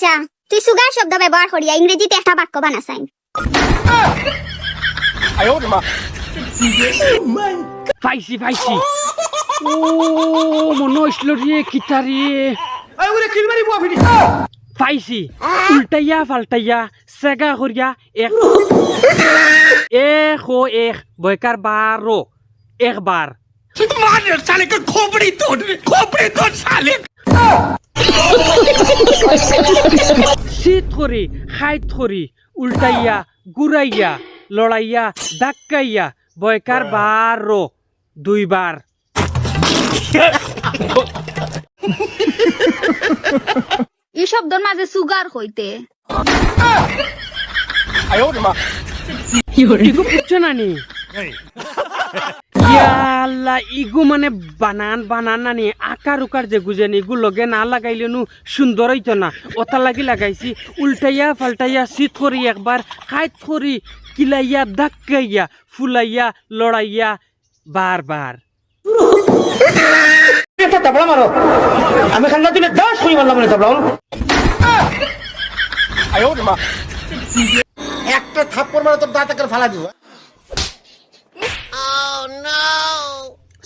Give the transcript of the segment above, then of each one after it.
আচ্ছা তুই সুগার শব্দ ব্যবহার করিয়া ইংরেজিতে একটা বাক্য বানাসাইন পাইছি পাইছি ও মনে হইছিল রে কিতা রে পাইছি উল্টাইয়া পাল্টাইয়া সেগা করিয়া এক এক ও এক বয়কার বারো একবার साले का खोपड़ी तोड़ खोपड़ी तोड़ साले শীত করি খাইত করি উল্টাইয়া গুড়াইয়া লড়াইয়া ধাক্কাইয়া বয়কার বারো দুইবার। এই শব্দর মাঝে সুগার হইতে। ইগো বুঝছ না নি ইয়া আল্লাহ ইগু মানে বানান বানান নানি আকার উকার যে গুজেন ইগু লগে না লাগাইলে নু সুন্দর হইতো না। ওটা লাগি লাগাইছি উল্টাইয়া পাল্টাইয়া শীত করি একবার খাইত করি কিলাইয়া ধাক্কাইয়া ফুলাইয়া লড়াইয়া বারবার। একটা তাবলা মারো। আমি খান্না মারলাম না একটা থাপ্পড় মারো তোর দাঁতে ফালা দিব।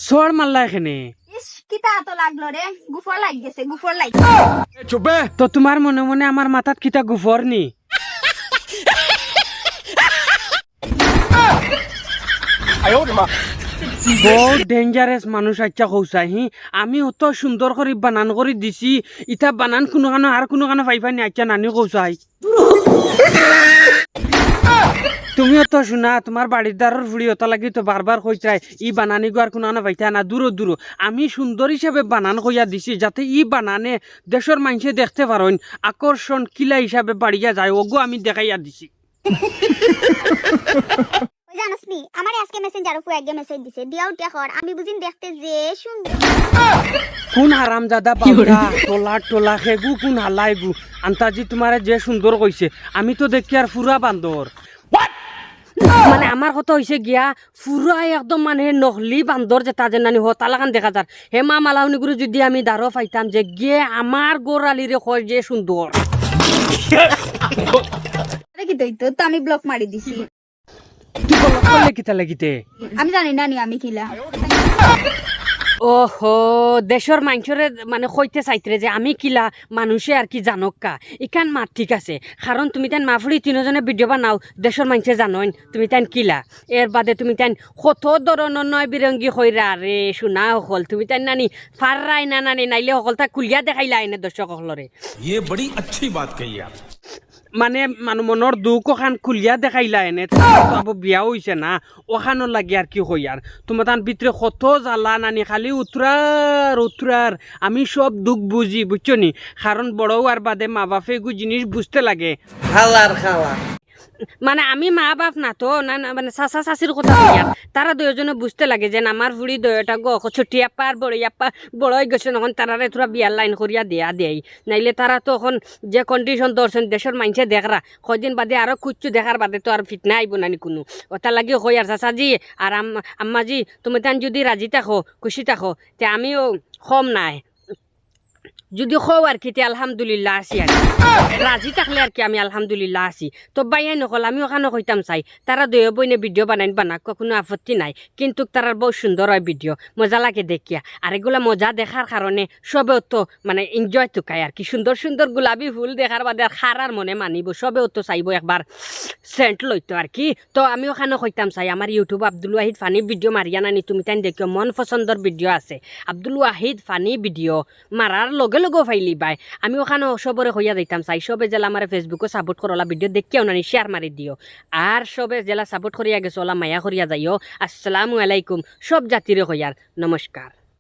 সর মারলা এখানে। ইস কিতা তো লাগল রে গুফর লাগ গেছে গুফর লাগ তো তোমার মনে মনে আমার মাথাত কিতা গুফর নি? বহুত ডেঞ্জারাস মানুষ আচ্ছা কৌসাই হি। আমি অত সুন্দর করে বানান করে দিছি। ইটা বানান কোনো কানো আর কোনো কানো পাইবা নি আচ্ছা নানি কৌসাই তুমিও তো শুনা তোমার বাড়ির দ্বারের অত লাগি তো বারবার কইতাই ই বানানি গো আর কোনো আনা পাইতা না দূর দূর আমি সুন্দর হিসাবে বানান কইয়া দিছি যাতে ই বানানে দেশের মানুষে দেখতে পারেন আকর্ষণ কিলা হিসাবে বাড়িয়া যায় ওগো আমি দেখাইয়া দিছি। আমার আজকে মেসেঞ্জার উপর মেসেজ দিছে দিয়াও আমি বুঝিন দেখতে যে সুন্দর কোন হারাম দাদা বাবুরা টোলা টোলা খেগু কোন হালাই গু আন্তাজি তোমারে যে সুন্দর কইছে আমি তো দেখি আর ফুরা বান্দর মানে আমার কথা হইছে গিয়া ফুরা একদম মানে নহলি বান্দর যেটা যে নানি হতালাখান দেখা যার হে মা মালাউনি গুরু যদি আমি দারো পাইতাম যে গিয়ে আমার গোড়ালিরে কয় যে সুন্দর তো তো আমি ব্লক মারি দিছি। তুই বলো করলে কিতা লাগিতে? আমি জানি না আমি কিলা। ওহো দেশের মানুষরে মানে কইতে চাইতরে যে আমি কিলা মানুষে আর কি জানক কা ইকান মাত ঠিক আছে কারণ তুমি তান মাফুলি তিনজনে ভিডিও বানাও দেশের মানুষে জানোইন তুমি তান কিলা এর বাদে তুমি তান কত ধরনের নয় বিরঙ্গী কইরা রে শুনা সকল তুমি তান নানি ফাররাই না নানি নাইলে সকল তা কুলিয়া দেখাইলা এনে দর্শক সকলরে ये बड़ी अच्छी बात कही आप মানে মানুহ মনৰ দুখ ওখান খুলিয়া দেখাইলা এনে আবো বিয়া হৈছে না। ওখানো লাগে আর কি হই আর তোমার তান ভিতরে কত জ্বালা নানি, খালি উতরার উতরার আমি সব দুঃখ বুঝি বুঝছ নি? কারণ বড় আর বাদে মা বাপে এগু জিনিস বুঝতে লাগে। খালার খালা মানে আমি মা বাপ না তো, না মানে চাচা চাচির কথা। তারা দুজনে বুঝতে লাগে যে আমার ফুড়ি দয়টা গো ছোটি আপা আর বড় আপা বড় হয়ে গেছে তখন তারারে তোরা বিয়ার লাইন করিয়া দেয়া দেয় নাইলে তারা তো এখন যে কন্ডিশন দর্শন দেশের মানুষে দেখরা কদিন বাদে আরও কুচ্ছু দেখার বাদে তো আর ফিটনা আইব নানি কোনো। ওটা লাগে কই আর চাচাজি আর আম- আম্মাজি, তুমি তান যদি রাজি থাকো খুশি থাকো, তে আমিও কম নাই। যদি খো আর কি, তে আলহামদুলিল্লাহ আছি আর। রাজি থাকলে আর কি আমি আলহামদুলিল্লাহ আছি। তো বাইয়াই নকল আমি ওখানে কইতাম চাই। তারা দুয়ে বইনে ভিডিও বানাই বানাক কোনো আপত্তি নাই। কিন্তু তারা বহু সুন্দর হয় ভিডিও মজা লাগে দেখিয়া। আর এগুলা মজা দেখার কারণে সবেও তো মানে এনজয় টুকায় আর কি। সুন্দর সুন্দর গোলাপি ফুল দেখার বাদে আর খারার মনে মানিব। সবেও তো চাইব একবার সেন্ট লইতো আর কি। তো আমি ওখানে কইতাম চাই। আমার YouTube Abdul Wahid funny video Maria নানি তুমি তাই দেখিও, মন পছন্দর ভিডিও আছে। আব্দুল ওয়াহিদ ফানি ভিডিও মারার লগে লগে ফাইলি, বাই। আমি ওখানে সবরে হইয়া দিতাম চাই। সবে জেলা আমার ফেসবুকে সাপোর্ট করলা ভিডিও দেখিও নানি শেয়ার মারি দিও। আর সবে জেলা সাপোর্ট করিয়া গেছো, ওলা মায়া করিয়া যাইও। আসসালামু আলাইকুম, সব জাতিরে হইয়ার। নমস্কার।